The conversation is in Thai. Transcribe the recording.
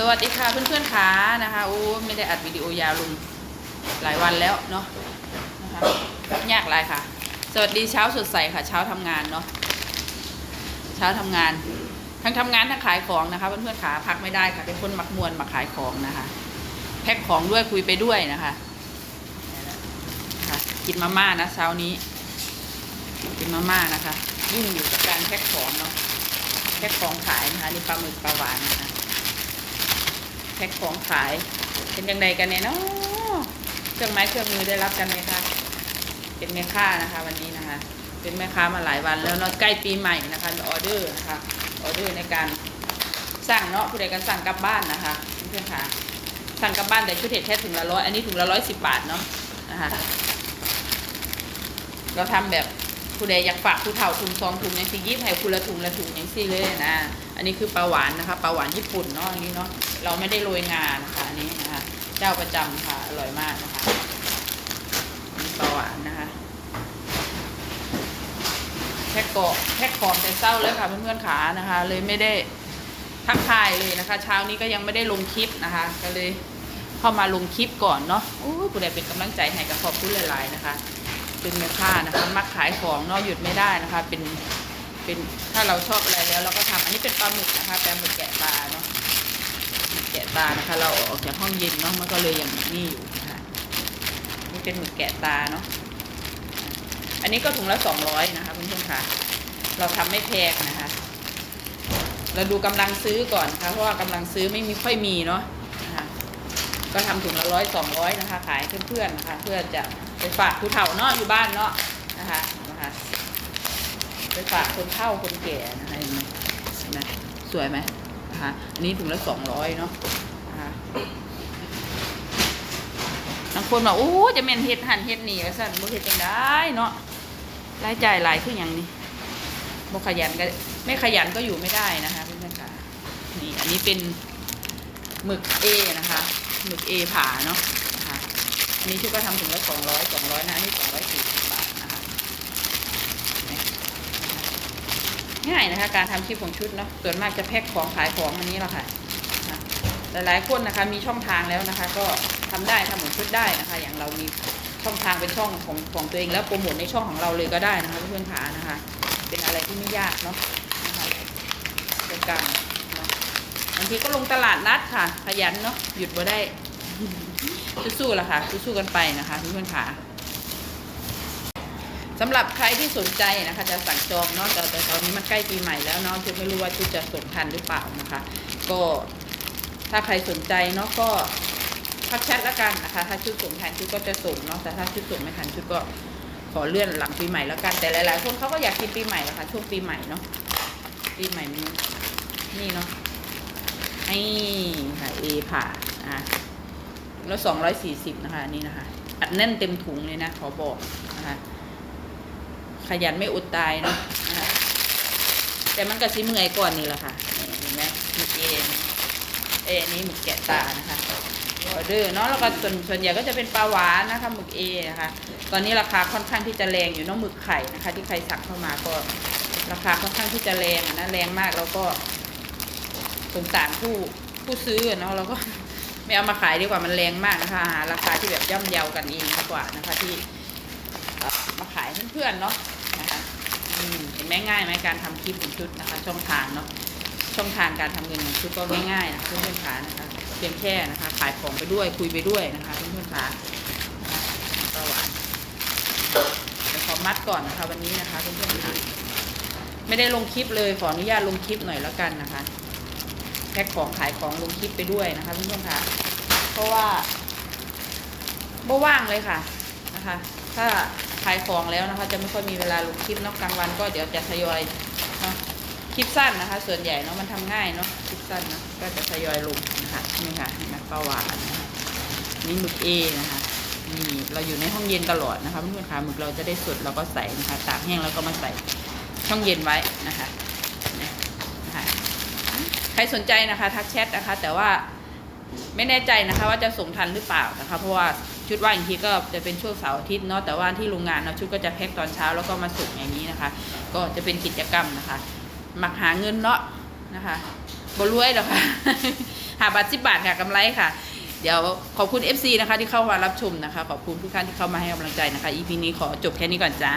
สวัสดีค่ะเพื่อนๆขานะคะโอ้ไม่ได้อัดวิดีโอยาวลงหลายวันแล้วเนาะนะคะยากหลายค่ะ สวัสดีเช้าสดใสค่ะ เช้าทำงานเนาะเช้าทำงาน ทั้งทำงานทั้งขายของนะคะเพื่อนๆขาพักไม่ได้ค่ะ เป็นคนมักมวนมาขายของนะคะ แพ็คของด้วยคุยไปด้วยนะคะค่ะกินมาม่านะเช้านี้ กินมาม่านะคะยุ่งอยู่กับการแพ็คของเนาะแพ็คของขายนะคะนี่ปลาหมึกปลาหวานนะคะ แพ็คของขาย เป็นยังไงกันเนี่ยเนาะเครื่องไม้เครื่องมือได้รับกันไหมคะเป็นแม่ค้านะคะวันนี้นะคะ เป็นแม่ค้ามาหลายวันแล้วเนาะใกล้ปีใหม่นะคะออเดอร์นะคะออเดอร์ในการสั่งเนาะผู้ใดกันสั่งกลับบ้านนะคะเพื่อนค่ะสั่งกลับบ้านแต่ชุดเห็ดแค่ถุงละร้อยอันนี้ถุงละร้อยสิบบาทเนาะนะคะเราทำแบบ ผู้ใดอยากฝากผู้เฒ่าถุงซองถุงอย่างสี่ยี่สิบให้คุณละถุงละถุงอย่างสี่เลยนะ อันนี้คือปลาหวานนะคะปลาหวานญี่ปุ่นเนาะอันนี้เนาะเราไม่ได้โรยงานะคะอันนี้นะคะ เจ้าประจำค่ะอร่อยมากนะคะนี่ปลาหวานนะคะแพ็กเกาะแพ็กของแต่เศร้าเลยค่ะเพื่อนๆขานะคะ เลยไม่ได้ทักทายเลยนะคะ เช้านี้ก็ยังไม่ได้ลงคลิปนะคะ ก็เลยเข้ามาลงคลิปก่อนเนาะโอ้ผู้ใดเป็นกำลังใจให้กับขอบคุณหลาย ๆ นะคะ เป็นแม่ค้านะคะมักขายของนาะหยุดไม่ได้นะคะ เป็นเป็นถ้าเราชอบอะไรแล้วเราก็ทำอันนี้เป็นปลาหมึกนะคะปลาหมึกแกะปลาเนาะหมึกแกะปลานะคะ เราออกจากห้องเย็นเนาะมันก็เลยอยังนี่อยู่นะคะนี่เป็นหมึกแกะปลาเนาะอันนี้ก็ถุงละสองร้อยนะคะเพื่อนๆค่ะ เราทำไม่แพงนะคะ เราดูกำลังซื้อก่อนนะคะเพราะว่ากำลังซื้อไม่มีค่อยมีเนาะ ก็ทำถุงละร้อยสองร้อยนะคะ ขายเพื่อนๆนะคะ เพื่อจะไปฝากผู้เฒ่าเนาะอยู่บ้านเนาะนะคะนะคะไปฝากคนเฒ่าคนแก่นะคะเห็นไหมเห็นไหมสวยไหมนะคะอันนี้ถุงละสองร้อยเนาะนะคะบางคนบอกโอ้จะเมนเฮ็ดหันเฮ็ดหนี่ว่าสั่นบ่เฮ็ดจังได้เนาะรายจ่ายหลายขึ้นอย่างนี้บ่ขยันก็ไม่ขยันก็อยู่ไม่ได้นะคะเพื่อนๆค่ะนี่อันนี้เป็นหมึกเอนะคะ หมึกเอผาเนาะนะคะอันนี้ชุดก็ทำถึงละสองร้อยสองร้อยนะอันนี้สองร้อยสี่สิบบาทนะคะง่ายนะคะ การทำคลิปของชุดเนาะส่วนมากจะแพ็คของขายของอันนี้แหละค่ะหลายๆคนนะคะมีช่องทางแล้วนะคะ ก็ทำได้ทำเหมือนชุดได้นะคะ อย่างเรามีช่องทางเป็นช่องของของตัวเองแล้วโปรโมทในช่องของเราเลยก็ได้นะคะเพื่อนๆขานะคะ เป็นอะไรที่ไม่ยากเนาะนะคะเป็นการ บางทีก็ลงตลาดนัดค่ะ ขยันเนาะหยุดบ่ได้สู้ๆละค่ะสู้ๆกันไปนะคะเพื่อนๆขาสำหรับใครที่สนใจนะคะ จะสั่งจองเนาะแต่แต่ตอนนี้มันใกล้ปีใหม่แล้วเนาะชุดไม่รู้ว่าชุดจะส่งทันหรือเปล่านะคะ ก็ถ้าใครสนใจเนาะก็ทักแชทล้วกันนะคะ ถ้าชุดส่งทันชุดก็จะส่งเนาะแต่ถ้าชุดส่งไม่ทันชุดก็ขอเลื่อนหลังปีใหม่แล้วกันแต่หลาย ๆ คนเขาก็อยากกินปีใหม่ล้วค่ะช่วงปีใหม่เนาะปีใหม่มันนี่เนาะ นี่ค่ะเอผ่าอะแล้วสองร้อยสี่สิบนะคะนี่นะคะ อัดแน่นเต็มถุงเลยนะ ขอบอกนะคะ ขยันไม่อดตายเนาะนะคะแต่มันก็สิเมื่อยก่อนนี่แหละค่ะเห็นไหมหมึกเอนเอนี้หมึกแกะตานะคะออเดอร์เนาะแล้วก็ส่วนส่วนใหญ่ก็จะเป็นปลาหวานนะคะหมึกเอนะคะ ตอนนี้ราคาค่อนข้างที่จะแรงอยู่เนาะหมึกไข่นะคะ ที่ใครสั่งเข้ามาก็ราคาค่อนข้างที่จะแรงนะแรงมากแล้วก็ สงสารผู้ผู้ซื้อเนาะเราก็ไม่เอามาขายดีกว่ามันแรงมากนะคะหาราคาที่แบบย่อมเยากันเองดีกว่านะคะที่มาขายเพื่อนๆเนาะนะคะเห็นไหมง่ายไหมการทำคลิปของชุดนะคะ ช่องทางเนาะช่องทางการทำเงินของชุดก็ง่ายๆนะคะเพื่อนๆขานะคะเพียงแค่นะคะขายของไปด้วยคุยไปด้วยนะคะเพื่อนๆขานะคะวานเดี๋ยวขอมัดก่อนนะคะวันนี้นะคะเพื่อนๆขาไม่ได้ลงคลิปเลยขออนุญาตลงคลิปหน่อยแล้วกันนะคะ พ็คของขายของลงคลิปไปด้วยนะคะเพื่อนๆขาเพราะว่าบ่ว่างเลยค่ะนะคะ ถ้าขายของแล้วนะคะ จะไม่ค่อยมีเวลาลงคลิปนอกกลางวันก็เดี๋ยวจะทยอยเนาะคลิปสั้นนะคะ ส่วนใหญ่เนาะมันทำง่ายเนาะคลิปสั้นนะก็จะทยอยลงนะคะนี่ค่ะเห็นไหมปลาหวานนะคะนี่หมึกเอนะคะนี่เราอยู่ในห้องเย็นตลอดนะคะเพื่อนๆค่ะหมึกเราจะได้สดเราก็ใส่นะคะตากแห้งแล้วก็มาใส่ช่องเย็นไว้นะคะ ใครสนใจนะคะทักแชทนะคะ แต่ว่าไม่แน่ใจนะคะ ว่าจะส่งทันหรือเปล่านะคะ เพราะว่าชุดว่างอีกทีก็จะเป็นช่วงเสาร์อาทิตย์เนาะแต่ว่าที่โรงงานเนาะชุดก็จะแพ็คตอนเช้าแล้วก็มาส่งอย่างนี้นะคะ ก็จะเป็นกิจกรรมนะคะหมักหาเงินเนาะนะคะบรวยหรอกค่ะหาบาทสิบบาทค่ะกำไรค่ะ เดี๋ยวขอบคุณ FC นะคะที่เข้ามารับชมนะคะ ขอบคุณทุกท่านที่เข้ามาให้กำลังใจนะคะ EP นี้ขอจบแค่นี้ก่อนจ้า